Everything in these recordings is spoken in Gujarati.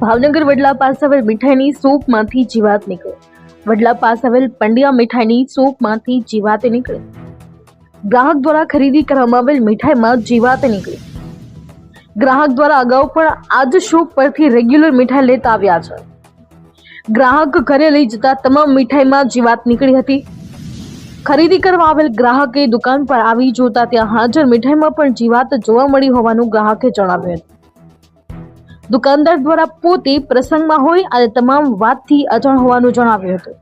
ભાવનગર વડલા પાસે આવેલ મીઠાઈની સૂપમાંથી જીવાત નીકળે. વડલા પાસે આવેલ પંડ્યા મીઠાઈની સૂપમાંથી જીવાત નીકળે. ગ્રાહક દ્વારા ખરીદી કરવામાં આવેલ મીઠાઈમાં જીવાત નીકળી. ગ્રાહક દ્વારા અગાઉ પણ આ જ શોપ પરથી રેગ્યુલર મીઠાઈ લેતા આવ્યા છે. ગ્રાહક ઘરે લઈ જતા તમામ મીઠાઈમાં જીવાત નીકળી હતી. ખરીદી કરવા આવેલ ગ્રાહકે દુકાન પર આવી જોતા ત્યાં હાજર મીઠાઈમાં પણ જીવાત જોવા મળી હોવાનું ગ્રાહકે જણાવ્યું હતું. દુકાનદાર દ્વારા પોતે પ્રસંગમાં હોય અને તમામ વાતથી અજાણ હોવાનું જણાવ્યું હતું.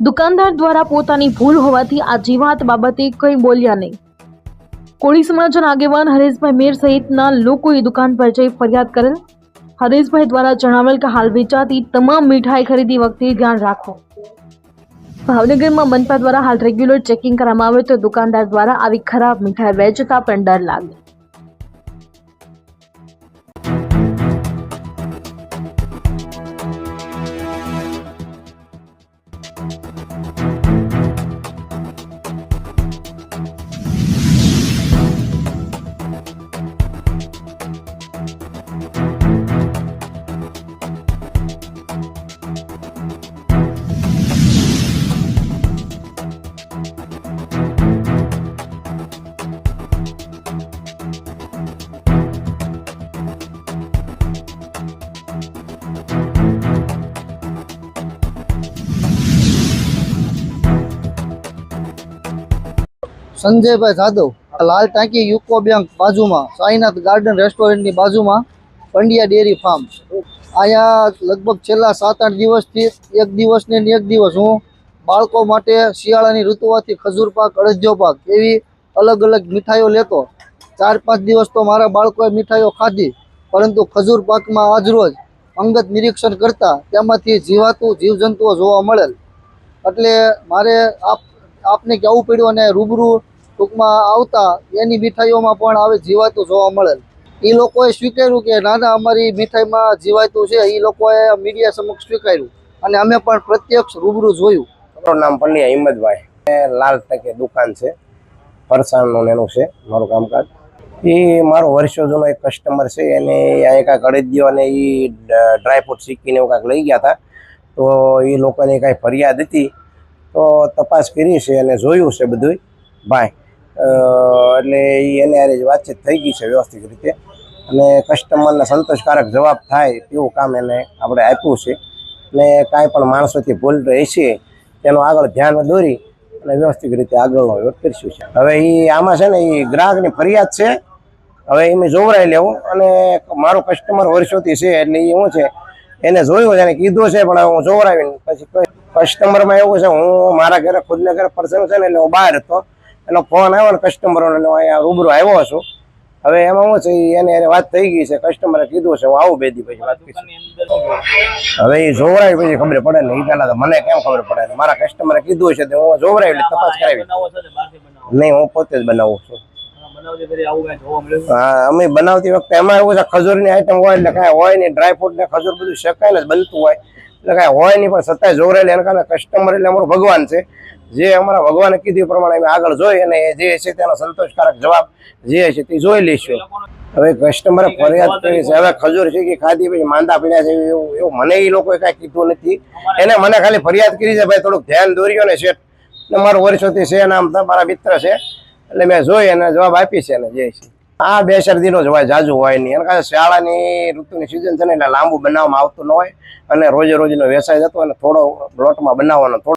દુકાનદાર દ્વારા પોતાની ભૂલ હોવાથી આ જીવાત બાબતે કંઈ બોલ્યા નહીં. કોળી સમાજના આગેવાન હરેશભાઈ મેર સહિતના લોકોએ દુકાન પર જઈ ફરિયાદ કરેલ. હરેશભાઈ દ્વારા જણાવેલ કે હાલ વેચાતી તમામ મીઠાઈ ખરીદી વખતે ધ્યાન રાખો. ભાવનગરમાં મનપા દ્વારા હાલ રેગ્યુલર ચેકિંગ કરવામાં આવે તો દુકાનદાર દ્વારા આવી ખરાબ મીઠાઈ વેચતા પણ ડર લાગે. સંજયભાઈ જાદવ લાલ ટાંકી યુકો બેંક બાજુમાં, સાઈનાથ ગાર્ડન રેસ્ટોરન્ટની બાજુમાં, પંડ્યા ડેરી ફાર્મ. અહીંયા લગભગ છેલ્લા સાત આઠ દિવસથી એક દિવસ ને એક દિવસ હું બાળકો માટે શિયાળાની ઋતુઓથી ખજૂર પાક અડજ્યો પાક એવી અલગ અલગ મીઠાઈઓ લેતો. ચાર પાંચ દિવસ તો મારા બાળકોએ મીઠાઈઓ ખાધી, પરંતુ ખજૂર પાકમાં આજરોજ અંગત નિરીક્ષણ કરતા તેમાંથી જીવાતું જીવજંતુઓ જોવા મળેલ. એટલે મારે આપ આપને કેવું પડ્યું અને રૂબરૂ ટૂંકમાં આવતા એની મીઠાઈઓમાં પણ આવે જીવાતું જોવા મળેલ. એ લોકોએ સ્વીકાર્યું કે ના ના અમારી મીઠાઈમાં જીવાતું છે એ લોકોએ મીડિયા સમક્ષ સ્વીકાર્યું. અને અમે પણ પ્રત્યક્ષ રૂબરૂ જોયું. મારું નામ પંડ્યા હિંમતભાઈ. લાલ ટકે દુકાન છે. ફરસાણનું એનું છે, મારું કામકાજ. એ મારો વર્ષો જૂનો એક કસ્ટમર છે, એને અહીંયા કાંઈક અડદિયો અને એ ડ્રાયફ્રૂટ શીખીને એવું કાંઈક લઈ ગયા હતા. તો એ લોકોને કાંઈ ફરિયાદ હતી. તો તપાસ કરી છે અને જોયું છે બધું ભાઈ એટલે એને હારે જ વાતચીત થઈ ગઈ છે વ્યવસ્થિત રીતે. અને કસ્ટમરને સંતોષકારક જવાબ થાય તેવું કામ એને આપણે આપ્યું છે. અને કાંઈ પણ માણસોથી ભૂલ રહેશે તેનું આગળ ધ્યાન દોરી અને વ્યવસ્થિત રીતે આગળનો વ્યવહાર કરીશું છે. હવે એ આમાં છે ને એ ગ્રાહકની ફરિયાદ છે. હવે એ મેં જોવરાઈ લેવું અને મારો કસ્ટમર વર્ષોથી છે, એટલે એ શું છે. એને જોયું છે એને કીધું છે, પણ હું જોવરાવીને પછી કસ્ટમરમાં એવું છે, હું મારા ઘરે ખુદને ઘરે પ્રસંગ છે ને, એટલે હું બહાર હતો. એનો ફોન આવ્યો ને કસ્ટમરોને અહીંયા રૂબરૂ આવ્યો છું. હવે એમાં હું છે એને એને વાત થઈ ગઈ છે કસ્ટમરે કીધું છે, હું આવું બેદી પછી વાત કરીશ હવે એ જોવરાય પછી ખબર પડે ને એ પેલા તો મને કેમ ખબર પડે મારા કસ્ટમરે કીધું છે, તો હું જોવરાય એટલે તપાસ કરાવી. નહીં, હું પોતે જ બનાવું છું. હા, અમે બનાવતી વખતે એમાં એવું છે, ખજૂરની આઈટમ હોય એટલે કાંઈ હોય નહીં ડ્રાયફ્રૂટ ને ખજૂર બધું શેકાય ને બનતું હોય. એટલે કાંઈ હોય નહીં, પણ સત્તાય જોવરાયેલી એના કારણે કસ્ટમર એટલે અમારો ભગવાન છે. જે અમારા ભગવાને કીધું પ્રમાણે અમે આગળ જોઈ અને જે છે તેનો સંતોષકારક જવાબ જે છે તે જોઈ લઈશું. હવે કસ્ટમરે ફરિયાદ કરી છે. હવે ખજૂર છે કે ખાધી, પછી માંદા પીડ્યા છે, એવું એવું મને એ લોકોએ કાંઈ કીધું નથી. એને મને ખાલી ફરિયાદ કરી છે, ભાઈ, થોડુંક ધ્યાન દોર્યો ને શેઠ. ને મારું વર્ષોથી છે નામ મારા મિત્ર છે. એટલે મેં જોઈ અને જવાબ આપી છે અને જે છે. આ બે ચાર દિનો જ હોય, જાજુ હોય નહીં. અને કારણે શાળાની ઋતુની સિઝન છે ને એટલે લાંબુ બનાવવામાં આવતું ન હોય. અને રોજે રોજનો વ્યવસાય જતો અને થોડો લોટમાં બનાવવાનો